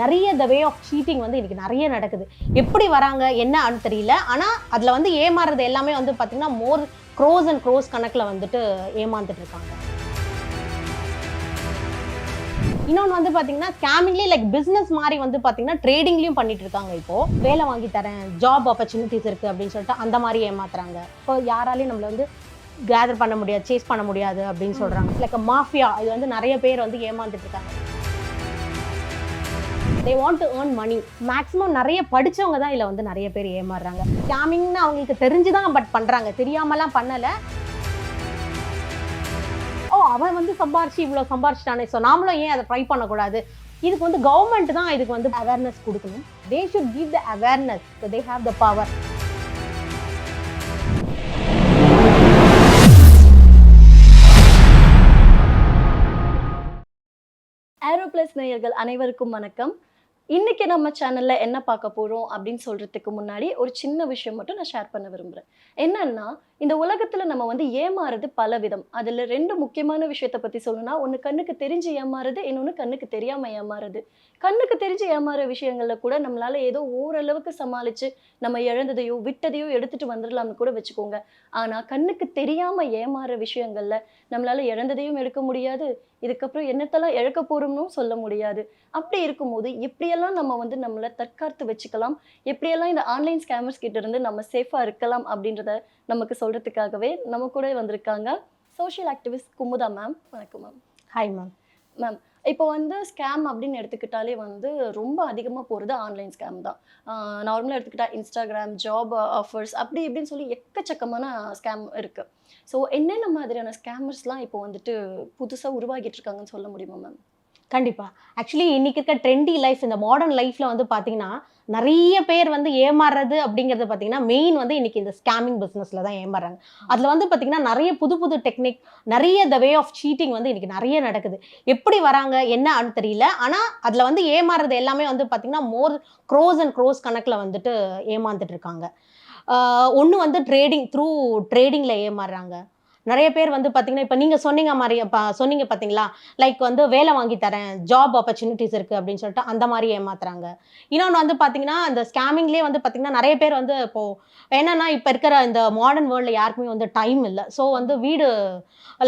நிறைய த way of seating வந்து இன்றைக்கி நிறைய நடக்குது. எப்படி வராங்க என்னன்னு தெரியல. ஆனால் அதில் வந்து ஏமாறுறது எல்லாமே வந்து பார்த்தீங்கன்னா மோர் க்ரோஸ் அண்ட் க்ரோஸ் கணக்கில் வந்துட்டு ஏமாந்துட்டு இருக்காங்க. இன்னொன்று வந்து பார்த்தீங்கன்னா ஸ்கேமிங்லேயே லைக் பிஸ்னஸ் மாதிரி வந்து பார்த்தீங்கன்னா ட்ரேடிங்லேயும் பண்ணிட்டு இருக்காங்க இப்போது வேலை வாங்கி தரேன் ஜாப் ஆப்பர்ச்சுனிட்டிஸ் இருக்குது அப்படின்னு சொல்லிட்டு அந்த மாதிரி ஏமாத்துறாங்க. இப்போ யாராலையும் நம்மளை வந்து கேதர் பண்ண முடியாது சேஸ் பண்ண முடியாது அப்படின்னு சொல்கிறாங்க லைக் மாஃபியா இது வந்து நிறைய பேர் வந்து ஏமாந்துட்டு இருக்காங்க. They want to earn money maximum நிறைய படிச்சவங்க தான் இதில் வந்து நிறைய பேர் ஏமாறுறாங்க. ஸ்கேமிங்னு அவங்களுக்கு தெரிஞ்சு தான் பட் பண்ணுறாங்க தெரியாமலாம் பண்ணலை. ஓ அவன் வந்து சம்பாரிச்சு இவ்வளோ சம்பாரிச்சிட்டானே. ஸோ நாமளும் ஏன் அதை ட்ரை பண்ணக்கூடாது? இதுக்கு வந்து கவர்மெண்ட் தான் இதுக்கு வந்து அவேர்னஸ் கொடுக்கணும். They should give the awareness they have the power Aero Plus நேயர்கள் அனைவருக்கும் வணக்கம். இன்னைக்கு நம்ம சேனல்ல என்ன பார்க்க போறோம் அப்படின்னு சொல்றதுக்கு முன்னாடி ஒரு சின்ன விஷயம் மட்டும் நான் ஷேர் பண்ண விரும்புறேன். என்னன்னா இந்த உலகத்துல நம்ம வந்து ஏமாறுறது பல விதம் அதுல ரெண்டு முக்கியமான விஷயத்த பத்தி சொல்லணும்னா ஒன்னு கண்ணுக்கு தெரிஞ்சு ஏமாறுது இன்னொன்னு கண்ணுக்கு தெரியாம ஏமாறுது. கண்ணுக்கு தெரிஞ்சு ஏமாற விஷயங்கள்ல கூட நம்மளால ஏதோ ஓரளவுக்கு சமாளிச்சு நம்ம இழந்ததையோ விட்டதையோ எடுத்துட்டு வந்துடலாம்னு கூட வச்சுக்கோங்க. ஆனா கண்ணுக்கு தெரியாம ஏமாற விஷயங்கள்ல நம்மளால இழந்ததையும் எடுக்க முடியாது. இதுக்கப்புறம் என்னத்தெல்லாம் இழக்க போறோம்னும் சொல்ல முடியாது. அப்படி இருக்கும்போது எப்படியெல்லாம் நம்ம வந்து நம்மளை தற்காத்து வச்சுக்கலாம்? எப்படியெல்லாம் இந்த ஆன்லைன் ஸ்கேமர்ஸ் கிட்ட இருந்து நம்ம சேஃபா இருக்கலாம் அப்படின்றத நமக்கு சொல்றதுக்காகவே நம்ம கூட வந்திருக்காங்க. சோஷியல் ஆக்டிவிஸ்ட் குமுதா மேம் வணக்கம் மேம் ஹாய் மேம் மேம் இப்போ வந்து ஸ்கேம் அப்படின்னு எடுத்துக்கிட்டாலே வந்து ரொம்ப அதிகமாக போகிறது ஆன்லைன் ஸ்கேம் தான். நார்மலாக எடுத்துக்கிட்டா இன்ஸ்டாகிராம் ஜாப் ஆஃபர்ஸ் அப்படி இப்படின்னு சொல்லி எக்கச்சக்கமான ஸ்கேம் இருக்குது ஸோ என்னென்ன மாதிரியான ஸ்கேமர்ஸ்லாம் இப்போ வந்துட்டு புதுசாக உருவாகிட்டு இருக்காங்கன்னு சொல்ல முடியுமா மேம் கண்டிப்பாக ஆக்சுவலி இன்றைக்கி இருக்க ட்ரெண்டி லைஃப் இந்த மாடர்ன் லைஃப்பில் வந்து பார்த்தீங்கன்னா நிறைய பேர் வந்து ஏமாறுறது அப்படிங்கிறது பார்த்தீங்கன்னா மெயின் வந்து இன்றைக்கி இந்த ஸ்கேமிங் பிஸ்னஸில் தான் ஏமாறுறாங்க அதில் வந்து பார்த்தீங்கன்னா நிறைய புது புது டெக்னிக் நிறைய த வே ஆஃப் சீட்டிங் வந்து இன்றைக்கி நிறைய நடக்குது. எப்படி வராங்க என்னன்னு தெரியல. ஆனால் அதில் வந்து ஏமாறுறது எல்லாமே வந்து பார்த்தீங்கன்னா மோர் க்ரோஸ் அண்ட் க்ரோஸ் கணக்கில் வந்துட்டு ஏமாந்துட்டு இருக்காங்க. ஒன்று வந்து ட்ரேடிங் த்ரூ ட்ரேடிங்கில் ஏமாறுறாங்க. நிறைய பேர் வந்து பார்த்தீங்கன்னா இப்போ நீங்கள் சொன்னீங்க மாதிரி சொன்னீங்க பார்த்தீங்களா லைக் வந்து வேலை வாங்கி தரேன் ஜாப் ஆப்பர்ச்சுனிட்டிஸ் இருக்குது அப்படின்னு சொல்லிட்டு அந்த மாதிரி ஏமாத்துறாங்க. இன்னொன்று வந்து பார்த்தீங்கன்னா அந்த ஸ்கேமிங்லேயே வந்து பார்த்தீங்கன்னா நிறைய பேர் வந்து இப்போது என்னன்னா இப்போ இருக்கிற இந்த மாடர்ன் வேர்ல்டில் யாருக்குமே வந்து டைம் இல்லை. ஸோ வந்து வீடு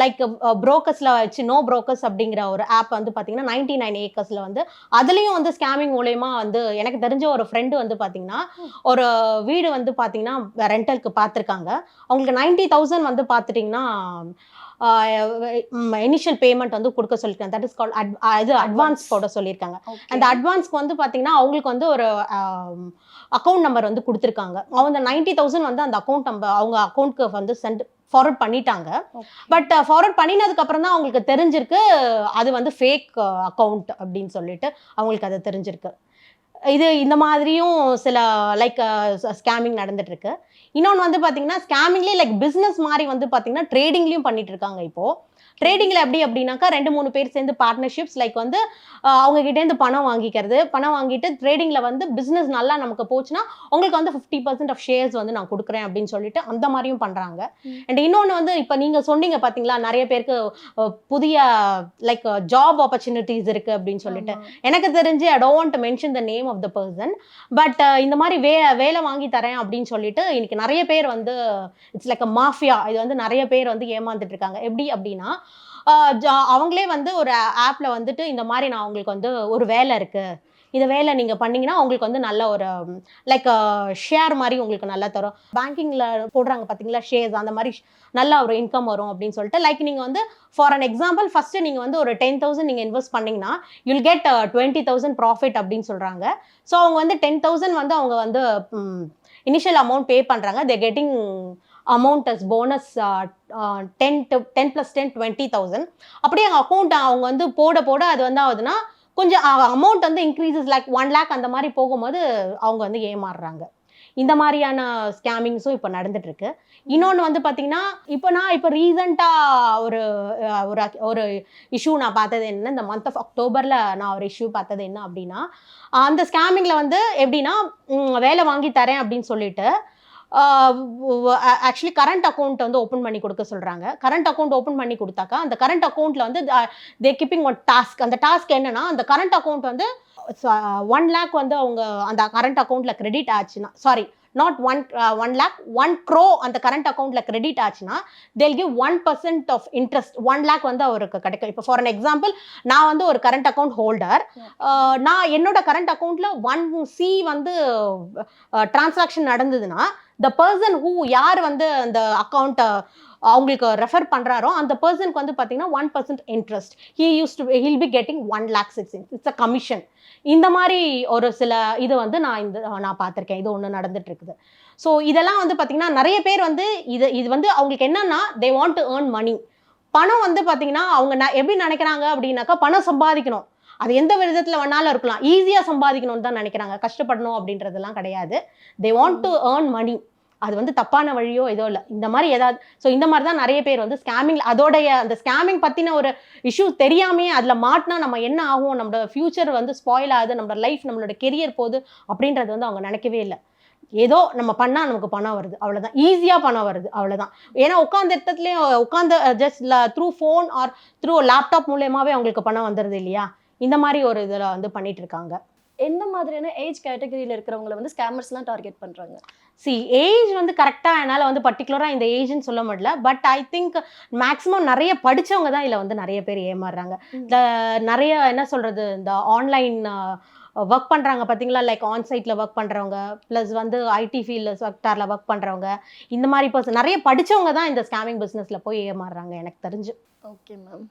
லைக் புரோக்கர்ஸில் வச்சு நோ புரோக்கர்ஸ் அப்படிங்கிற ஒரு ஆப் வந்து பார்த்தீங்கன்னா நைன்டி நைன் ஏக்கர்ஸில் வந்து அதுலேயும் வந்து ஸ்கேமிங் மூலயமா வந்து எனக்கு தெரிஞ்ச ஒரு ஃப்ரெண்டு வந்து பார்த்தீங்கன்னா ஒரு வீடு வந்து பார்த்தீங்கன்னா ரெண்டலுக்கு பார்த்துருக்காங்க அவங்களுக்கு நைன்டி தௌசண்ட் வந்து பார்த்துட்டிங்கன்னா இனிஷியல் பேமெண்ட் வந்து கொடுக்க சொல்லியிருக்காங்க தட் இஸ் கால் இது அட்வான்ஸ் போட சொல்லியிருக்காங்க அந்த அட்வான்ஸ்க்கு வந்து பார்த்தீங்கன்னா அவங்களுக்கு வந்து ஒரு அக்கௌண்ட் நம்பர் வந்து கொடுத்துருக்காங்க. அவங்க நைன்டி தௌசண்ட் வந்து அந்த அக்கௌண்ட் நம்பர் அவங்க அக்கௌண்ட்க்கு வந்து சென்ட் ஃபார்வர்ட் பண்ணிட்டாங்க. பட் ஃபார்வர்ட் பண்ணினதுக்கு அப்புறம் தான் அவங்களுக்கு தெரிஞ்சிருக்கு அது வந்து ஃபேக் அக்கௌண்ட் அப்படின்னு சொல்லிட்டு அவங்களுக்கு அது தெரிஞ்சிருக்கு. இது இந்த மாதிரியும் சில லைக் ஸ்கேமிங் நடந்துட்டு இருக்கு இன்னொன்று வந்து பார்த்தீங்கன்னா ஸ்கேமிங்லேயே லைக் பிஸ்னஸ் மாதிரி வந்து பார்த்தீங்கன்னா ட்ரேடிங்லேயும் பண்ணிட்டு இருக்காங்க இப்போ. ட்ரேடிங்கில் எப்படி அப்படின்னாக்கா ரெண்டு மூணு பேர் சேர்ந்து பார்ட்னர்ஷிப்ஸ் லைக் வந்து அவங்க கிட்டேருந்து பணம் வாங்கிக்கிறது. பணம் வாங்கிட்டு ட்ரேடிங்கில் வந்து பிஸ்னஸ் நல்லா நமக்கு போச்சுன்னா உங்களுக்கு வந்து ஃபிஃப்டி பர்சன்ட் ஆஃப் ஷேர்ஸ் வந்து நான் கொடுக்குறேன் அப்படின்னு சொல்லிட்டு அந்த மாதிரியும் பண்ணுறாங்க. அண்ட் இன்னொன்று வந்து இப்போ நீங்கள் சொன்னீங்க பார்த்தீங்களா நிறைய பேருக்கு புதிய லைக் ஜாப் ஆப்பர்ச்சுனிட்டிஸ் இருக்குது அப்படின்னு சொல்லிட்டு. எனக்கு தெரிஞ்சு I don't mention the name of the person but இந்த மாதிரி வே வேலை வாங்கி தரேன் அப்படின்னு சொல்லிட்டு இன்னைக்கு நிறைய பேர் வந்து இட்ஸ் லைக் அ மாஃபியா இது வந்து நிறைய பேர் வந்து ஏமாந்துட்டு இருக்காங்க. எப்படி அப்படின்னா அவங்களே வந்து ஒரு ஆப்பில் வந்துட்டு இந்த மாதிரி நான் உங்களுக்கு வந்து ஒரு வேலை இருக்குது இந்த வேலை நீங்கள் பண்ணீங்கன்னா உங்களுக்கு வந்து நல்ல ஒரு லைக் ஷேர் மாதிரி உங்களுக்கு நல்லா தரும். பேங்கிங்கில் போடுறாங்க பார்த்தீங்களா ஷேர்ஸ் அந்த மாதிரி நல்ல ஒரு இன்கம் வரும் அப்படின்னு சொல்லிட்டு லைக் நீங்கள் வந்து ஃபார் அன் எக்ஸாம்பிள் ஃபஸ்ட்டு நீங்கள் வந்து ஒரு டென் தௌசண்ட் நீங்கள் இன்வெஸ்ட் பண்ணிங்கன்னா you'll get twenty thousand profit அப்படின்னு சொல்கிறாங்க ஸோ அவங்க வந்து டென் தௌசண்ட் வந்து அவங்க வந்து இனிஷியல் அமௌண்ட் பே பண்ணுறாங்க they getting amount as bonus ten ten plus ten twenty thousand அப்படியே அவங்க அக்கௌண்ட் அவங்க வந்து போட போட அது வந்து ஆகுதுன்னா கொஞ்சம் அமௌண்ட் வந்து இன்க்ரீசஸ் லைக் ஒன் லேக் அந்த மாதிரி போகும்போது அவங்க வந்து ஏமாறுறாங்க. இந்த மாதிரியான ஸ்கேமிங்ஸும் இப்போ நடந்துட்டுருக்கு. இன்னொன்று வந்து பார்த்தீங்கன்னா இப்போ நான் இப்போ ரீசண்டாக ஒரு ஒரு ஒரு இஷ்யூ நான் பார்த்தது என்ன இந்த மந்த் ஆஃப் அக்டோபரில் நான் ஒரு இஷ்யூ பார்த்தது என்ன அப்படின்னா அந்த ஸ்கேமிங்கில் வந்து எப்படின்னா வேலை வாங்கி தரேன் அப்படின்னு சொல்லிட்டு ஆக்சுவலி கரண்ட் அக்கௌண்ட் வந்து ஓப்பன் பண்ணி கொடுக்க சொல்கிறாங்க கரண்ட் அக்கௌண்ட் ஓப்பன் பண்ணி கொடுத்தாக்கா அந்த கரண்ட் அக்கௌண்ட்டில் வந்து தே கீப்பிங் ஒன் டாஸ்க் அந்த டாஸ்க் என்னன்னா அந்த கரண்ட் அக்கௌண்ட் வந்து ஒன் லேக் வந்து அவங்க அந்த கரண்ட் அக்கௌண்ட்ல கிரெடிட் ஆச்சுன்னா sorry not one one lakh one crore அந்த கரண்ட் அக்கௌண்ட்ல கிரெடிட் ஆச்சுன்னா they'll give one percent of interest one lakh வந்து அவருக்கு கிடைக்கும் இப்போ ஃபார் அன் எக்ஸாம்பிள் நான் வந்து ஒரு கரண்ட் அக்கௌண்ட் ஹோல்டர் நான் என்னோட கரண்ட் அக்கௌண்ட்ல ஒன் சி வந்து டிரான்சாக்ஷன் நடந்ததுன்னா த பர்சன் ஹூ யார் வந்து அந்த அக்கௌண்ட்டை அவங்களுக்கு ரெஃபர் பண்ணுறாரோ அந்த பர்சனுக்கு வந்து பார்த்தீங்கன்னா one percent interest he use to he'll be getting one lakh six it's a commission இந்த மாதிரி ஒரு சில இது வந்து நான் இந்த நான் பார்த்துருக்கேன். இது ஒன்று நடந்துட்டு இருக்குது ஸோ இதெல்லாம் வந்து பார்த்தீங்கன்னா நிறைய பேர் வந்து இது இது வந்து அவங்களுக்கு என்னன்னா they want to earn money பணம் வந்து பார்த்தீங்கன்னா அவங்க எப்படி நினைக்கிறாங்க அப்படின்னாக்கா பணம் சம்பாதிக்கணும். அது எந்த விதத்தில் வேணாலும் இருக்கலாம். ஈஸியாக சம்பாதிக்கணும்னு தான் நினைக்கிறாங்க. கஷ்டப்படணும் அப்படின்றதெல்லாம் கிடையாது. They want to earn money அது வந்து தப்பான வழியோ ஏதோ இல்லை. இந்த மாதிரி ஏதாவது ஸோ இந்த மாதிரி தான் நிறைய பேர் வந்து ஸ்கேமிங் அதோடைய அந்த ஸ்கேமிங் பற்றின ஒரு இஷ்யூ தெரியாமையே அதில் மாட்டினா நம்ம என்ன ஆகும்? நம்மளோட ஃப்யூச்சர் வந்து ஸ்பாயில் ஆகுது. நம்மளோட லைஃப் நம்மளோட கெரியர் போகுது அப்படின்றது வந்து அவங்க நினைக்கவே இல்லை. ஏதோ நம்ம பண்ணால் நமக்கு பணம் வருது. அவ்வளோதான் ஈஸியாக பணம் வருது. அவ்வளோதான் ஏன்னா உட்காந்த இடத்துலையும் உட்காந்து just through phone or through laptop மூலியமாகவே அவங்களுக்கு பணம் வந்துடுது இல்லையா? இந்த மாதிரி ஒரு இதில் வந்து பண்ணிட்டு இருக்காங்க எந்த மாதிரியான ஏஜ் கேட்டகரியில இருக்கிறவங்கள வந்து ஸ்கேமர்ஸ்லாம் டார்கெட் பண்றாங்க? சி ஏஜ் வந்து கரெக்டாக என்னால் வந்து பர்டிகுலராக இந்த ஏஜ்னு சொல்ல முடியல. பட் ஐ திங்க் மேக்ஸிமம் நிறைய படிச்சவங்க தான் இதில் வந்து நிறைய பேர் ஏமாறுறாங்க. இந்த நிறைய என்ன சொல்கிறது இந்த ஆன்லைன் ஒர்க் பண்ணுறாங்க பார்த்தீங்களா லைக் ஆன்சைட்டில் ஒர்க் பண்ணுறவங்க ப்ளஸ் வந்து ஐடி ஃபீல்டில் செக்டாரில் ஒர்க் பண்ணுறவங்க இந்த மாதிரி பர்சன் நிறைய படிச்சவங்க தான் இந்த ஸ்கேமிங் பிஸ்னஸில் போய் ஏமாறுறாங்க எனக்கு தெரிஞ்சு. ஓகே மேம்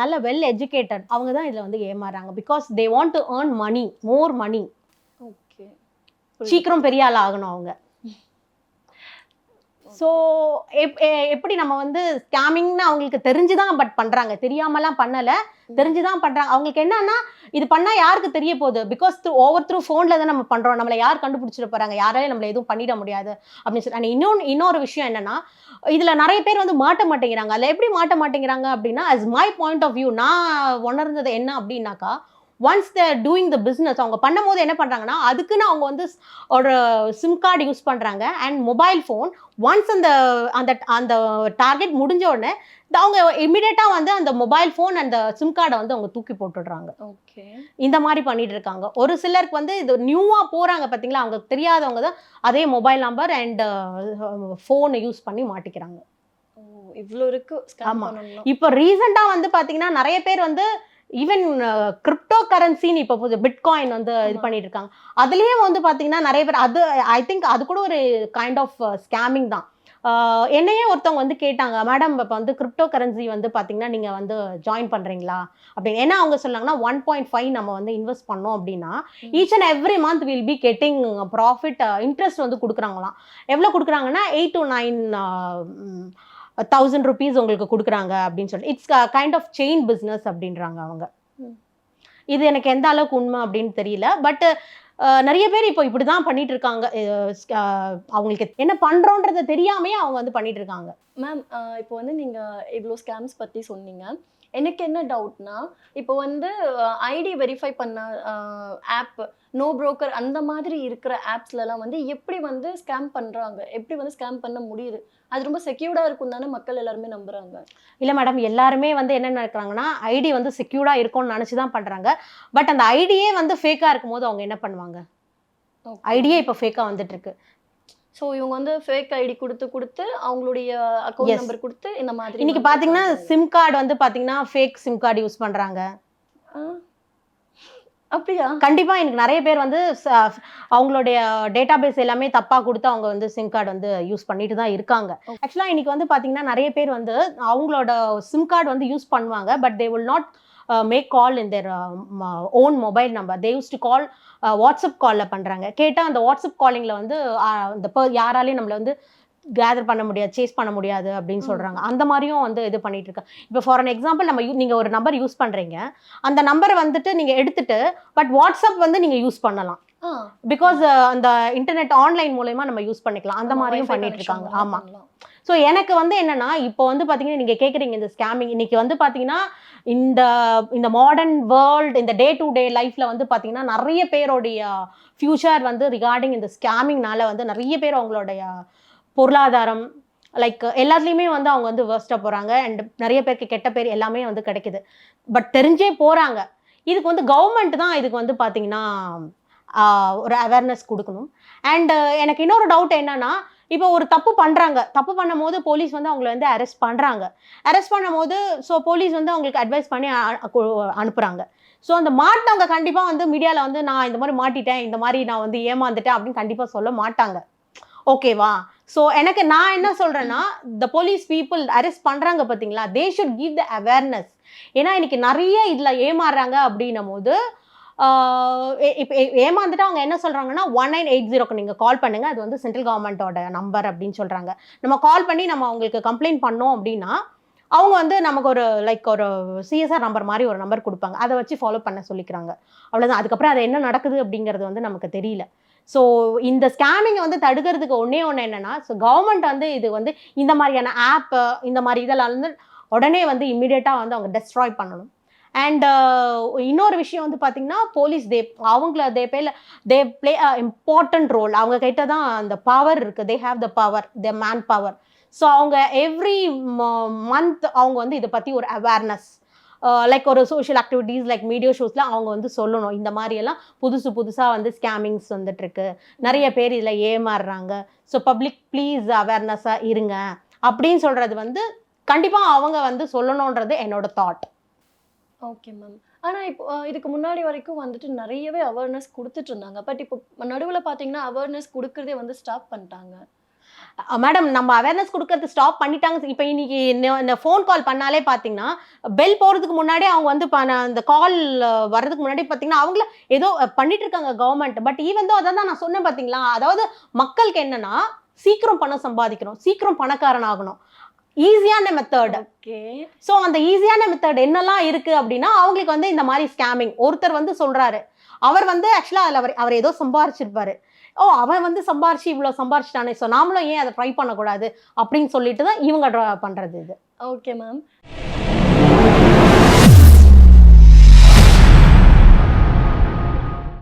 நல்ல வெல் எஜுகேட்டட் அவங்க தான் இதில் வந்து ஏமாறுறாங்க because they want to earn money more money okay சீக்கிரம் பெரிய ஆள் ஆகணும் அவங்க. ஸோ எப்படி நம்ம வந்து ஸ்கேமிங்னு அவங்களுக்கு தெரிஞ்சுதான் பட் பண்றாங்க. தெரியாமலாம் பண்ணல. தெரிஞ்சுதான் பண்றாங்க. அவங்களுக்கு என்னன்னா இது பண்ணா யாருக்கு தெரிய போகுது? பிகாஸ் த்ரூ ஓவர் த்ரூ ஃபோன்ல தான் நம்ம பண்றோம். நம்மளை யார் கண்டுபிடிச்சிட போறாங்க? யாராலையும் நம்மள எதுவும் பண்ணிட முடியாது. அப்படின்னு சொல்லி and இன்னொன்று இன்னொரு விஷயம் என்னன்னா இதுல நிறைய பேர் வந்து மாட்ட மாட்டேங்கிறாங்க. அதில் எப்படி மாட்ட மாட்டேங்கிறாங்க அப்படின்னா as my point of view நான் உணர்ந்தது என்ன அப்படின்னாக்கா once the doing the business அவங்க பண்ணும்போது என்ன பண்ணுறாங்கன்னா அதுக்குன்னு அவங்க வந்து ஒரு சிம் கார்டு யூஸ் பண்ணுறாங்க அண்ட் மொபைல் ஃபோன் ஒன்ஸ் அந்த அந்த அந்த டார்கெட் முடிஞ்ச உடனே அவங்க இமிடியேட்டாக வந்து அந்த மொபைல் ஃபோன் அந்த சிம் கார்டை வந்து அவங்க தூக்கி போட்டுடுறாங்க. ஓகே இந்த மாதிரி பண்ணிட்டு இருக்காங்க. ஒரு சிலருக்கு வந்து இது நியூவாக போகிறாங்க பார்த்தீங்களா அவங்க தெரியாதவங்க தான் அதே மொபைல் நம்பர் அண்ட் ஃபோனை யூஸ் பண்ணி மாட்டிக்கிறாங்க. ஓ இவ்ளோ இருக்கு ஸ்கேம் ஆமா. பண்ணணும்னா இப்போ ரீசெண்டாக வந்து பார்த்தீங்கன்னா நிறைய பேர் வந்து ஈவன் கிரிப்டோ கரன்சின்னு இப்போ புது பிட்காயின் வந்து இது. பண்ணிட்டு இருக்காங்க அதுலயே வந்து பார்த்தீங்கன்னா நிறைய பேர் அது ஐ திங்க் அது கூட ஒரு கைண்ட் ஆஃப் ஸ்கேமிங் தான். ஆஹ் என்னையே ஒருத்தவங்க வந்து கேட்டாங்க மேடம் இப்போ வந்து கிரிப்டோ கரன்சி வந்து பார்த்தீங்கன்னா நீங்கள் வந்து ஜாயின் பண்ணுறீங்களா அப்படின்னு. ஏன்னா அவங்க சொன்னாங்கன்னா ஒன் பாயிண்ட் ஃபைவ் நம்ம வந்து இன்வெஸ்ட் பண்ணோம் அப்படின்னா. Each and every month will be getting profit interest வந்து கொடுக்குறாங்களாம். எவ்வளோ கொடுக்குறாங்கன்னா eight to nine thousand rupees உங்களுக்கு கொடுக்குறாங்க அப்படின்னு சொல்லிட்டு. It's kind of chain business அப்படின்றாங்க அவங்க. இது எனக்கு எந்த அளவுக்கு உண்மை அப்படின்னு தெரியல. பட் நிறைய பேர் இப்போ இப்படி தான் பண்ணிட்டு இருக்காங்க. அவங்களுக்கு என்ன பண்றோன்றத தெரியாமையே அவங்க வந்து பண்ணிட்டு இருக்காங்க. மேம் இப்போ வந்து நீங்க இவ்வளோ ஸ்கேம்ஸ் பத்தி சொன்னீங்க. எனக்கு என்ன டவுட்னா இப்போ வந்து ஐடி வெரிஃபை பண்ண ஆப் நோ புரோக்கர் அந்த மாதிரி இருக்கிற ஆப்ஸ்லலாம் வந்து எப்படி வந்து ஸ்கேம் பண்றாங்க? எப்படி வந்து ஸ்கேம் பண்ண முடியுது? அது ரொம்ப செக்யூர்டா இருக்கும் தானே மக்கள் எல்லாருமே நம்புறாங்க. இல்லை மேடம் எல்லாருமே வந்து என்ன நினைக்கிறாங்கன்னா ஐடி வந்து செக்யூர்டாக இருக்கும்னு நினச்சி தான் பண்ணுறாங்க பட் அந்த ஐடியே வந்து ஃபேக்காக இருக்கும்போது அவங்க என்ன பண்ணுவாங்க? ஐடியே இப்போ ஃபேக்காக வந்துட்டு இருக்கு ஸோ இவங்க வந்து ஃபேக் ஐடி கொடுத்து கொடுத்து அவங்களுடைய அக்கௌண்ட். நம்பர் கொடுத்து இந்த மாதிரி இன்னைக்கு பார்த்தீங்கன்னா. சிம் கார்டு வந்து பார்த்தீங்கன்னா ஃபேக் சிம் கார்டு யூஸ் பண்ணுறாங்க. அப்படியா கண்டிப்பா எனக்கு நிறைய பேர் வந்து அவங்களுடைய டேட்டாபேஸ் எல்லாமே தப்பா கொடுத்து அவங்க வந்து சிம் கார்டு வந்து யூஸ் பண்ணிட்டு தான் இருக்காங்க ஆக்சுவலா இன்னைக்கு வந்து பாத்தீங்கன்னா நிறைய பேர் வந்து அவங்களோட சிம் கார்டு வந்து யூஸ் பண்ணுவாங்க but they will not make call in their own mobile number they use to call WhatsApp காலில் பண்ணுறாங்க கேட்டால் அந்த வாட்ஸ்அப் காலிங்கில் வந்து uh, அந்த இந்த யாராலையும் நம்மளை வந்து கேதர் பண்ண முடியாது சேஸ் பண்ண முடியாது அப்படின்னு ம். சொல்றாங்க. அந்த மாதிரியும் வந்து இது பண்ணிட்டு இருக்காங்க இப்போ ஃபார் அன் எக்ஸாம்பிள் நம்ம you- நீங்க ஒரு நம்பர் யூஸ் பண்றீங்க. அந்த நம்பரை வந்துட்டு நீங்க எடுத்துட்டு பட் வாட்ஸ்அப் வந்து நீங்க யூஸ் பண்ணலாம். பிகாஸ் அந்த இன்டர்நெட் ஆன்லைன் மூலயமா நம்ம யூஸ் பண்ணிக்கலாம். அந்த மாதிரியும் பண்ணிட்டு இருக்காங்க. மூலமா ஆமா. பண்ணலாம். ஸோ எனக்கு வந்து என்னன்னா இப்போ வந்து பாத்தீங்கன்னா நீங்க கேக்குறீங்க இந்த ஸ்கேமிங் இன்னைக்கு வந்து பாத்தீங்கன்னா இந்த இந்த மாடர்ன் வேர்ல்டு இந்த டே டு டே லைஃப்ல வந்து பாத்தீங்கன்னா நிறைய பேருடைய ஃபியூச்சர் வந்து ரிகார்டிங் இந்த ஸ்கேமிங்னால வந்து நிறைய பேர் அவங்களுடைய பொருளாதாரம் லைக் எல்லாத்துலேயுமே வந்து அவங்க வந்து வேர்ஸ்ட்டாக போகிறாங்க அண்ட் நிறைய பேருக்கு கெட்ட பேர் எல்லாமே வந்து கிடைக்குது. பட் தெரிஞ்சே போகிறாங்க இதுக்கு வந்து கவர்மெண்ட் தான் இதுக்கு வந்து பார்த்தீங்கன்னா ஒரு அவேர்னஸ் கொடுக்கணும். அண்டு எனக்கு இன்னொரு டவுட் என்னன்னா இப்போ ஒரு தப்பு பண்ணுறாங்க தப்பு பண்ணும்போது போலீஸ் வந்து அவங்கள வந்து அரெஸ்ட் பண்ணுறாங்க அரெஸ்ட் பண்ணும்போது ஸோ போலீஸ் வந்து அவங்களுக்கு அட்வைஸ் பண்ணி அ- அனுப்புகிறாங்க ஸோ அந்த மாட்டவங்க கண்டிப்பாக வந்து மீடியாவில் வந்து நான் இந்த மாதிரி மாட்டிட்டேன் இந்த மாதிரி நான் வந்து ஏமாந்துட்டேன் அப்படின்னு கண்டிப்பாக சொல்ல மாட்டாங்க. ஓகேவா ஸோ எனக்கு நான் என்ன சொல்கிறேன்னா த போலீஸ் பீப்புள் அரெஸ்ட் பண்ணுறாங்க பார்த்தீங்களா they should give the awareness ஏன்னா இன்னைக்கு நிறைய இதில் ஏமாறுறாங்க அப்படின்னும் போது இப்போ ஏமாந்துட்டு அவங்க என்ன சொல்கிறாங்கன்னா ஒன் நைன் எயிட் ஜீரோக்கு நீங்கள் கால் பண்ணுங்கள் அது வந்து சென்ட்ரல் கவர்மெண்ட்டோட நம்பர் அப்படின்னு சொல்கிறாங்க நம்ம கால் பண்ணி நம்ம அவங்களுக்கு கம்ப்ளைண்ட் பண்ணோம் அப்படின்னா அவங்க வந்து நமக்கு ஒரு லைக் ஒரு சிஎஸ்ஆர் நம்பர் மாதிரி ஒரு நம்பர் கொடுப்பாங்க. அதை வச்சு ஃபாலோ பண்ண சொல்லிக்கிறாங்க. அவ்வளோதான் அதுக்கப்புறம் அது என்ன நடக்குது அப்படிங்கிறது வந்து நமக்கு தெரியல. ஸோ இந்த ஸ்கேமிங்கை வந்து தடுக்கிறதுக்கு ஒன்றே ஒன்று என்னென்னா ஸோ கவர்மெண்ட் வந்து இது வந்து இந்த மாதிரியான ஆப்பு இந்த மாதிரி இதெல்லாம் வந்து உடனே வந்து இம்மிடியட்டாக வந்து அவங்க டெஸ்ட்ராய் பண்ணணும். அண்ட் இன்னொரு விஷயம் வந்து பார்த்தீங்கன்னா போலீஸ் தே அவங்கள தே பேல தே ப்ளே இம்பார்ட்டன்ட் ரோல் அவங்க கிட்ட தான் அந்த பவர் இருக்குது they have the power the man power so அவங்க எவ்ரி மந்த் அவங்க வந்து இதை பற்றி ஒரு அவேர்னஸ் Uh, லைக் ஒரு சோஷியல் ஆக்டிவிட்டீஸ் லைக் மீடியா ஷோஸில் அவங்க வந்து சொல்லணும். இந்த மாதிரியெல்லாம் புதுசு புதுசாக வந்து ஸ்கேமிங்ஸ் வந்துட்டுருக்கு. நிறைய பேர் இதில் ஏமாறுறாங்க. ஸோ பப்ளிக் ப்ளீஸ் அவேர்னஸாக இருங்க. அப்படின்னு சொல்கிறது வந்து கண்டிப்பாக அவங்க வந்து சொல்லணுன்றது என்னோட தாட் ஓகே மேம் ஆனால் இப்போ இதுக்கு முன்னாடி வரைக்கும் வந்துட்டு நிறையவே அவேர்னஸ் கொடுத்துட்டு இருந்தாங்க. பட் இப்போ நடுவில் பார்த்தீங்கன்னா அவேர்னஸ் கொடுக்குறதே வந்து ஸ்டாப் பண்ணிட்டாங்க. மேடம் நம்ம அவேர்னஸ் கொடுக்கறது ஸ்டாப் பண்ணிட்டாங்க. இப்போ இன்னைக்கு இந்த- ஃபோன் கால் பண்ணாலே பார்த்தீங்கன்னா பெல் போகிறதுக்கு முன்னாடி அவங்க வந்து இந்த கால் வர்றதுக்கு முன்னாடி பார்த்தீங்கன்னா அவங்கள ஏதோ பண்ணிட்டு இருக்காங்க கவர்மெண்ட் பட் ஈவன் தோ அதான் நான் சொன்னேன் பார்த்தீங்களா அதாவது மக்களுக்கு என்னன்னா சீக்கிரம் பணம் சம்பாதிக்கணும். சீக்கிரம் பணக்காரன் ஆகணும். ஈஸியான மெத்தட் ஓகே ஸோ அந்த ஈஸியான மெத்தட் என்னெல்லாம் இருக்கு அப்படின்னா அவங்களுக்கு வந்து இந்த மாதிரி ஸ்கேமிங் ஒருத்தர் வந்து சொல்றாரு அவர் வந்து ஆக்சுவலாக அதில் அவர் அவர் ஏதோ சம்பாரிச்சிருப்பாரு. ஓ அவன் வந்து சம்பாரிச்சு இவ்வளோ சம்பாரிச்சிட்டானே ஸோ நாமளும் ஏன் அதை ட்ரை பண்ணக்கூடாது? அப்படின்னு சொல்லிட்டு தான் இவங்க ட்ரா பண்ணுறது இது. Okay ma'am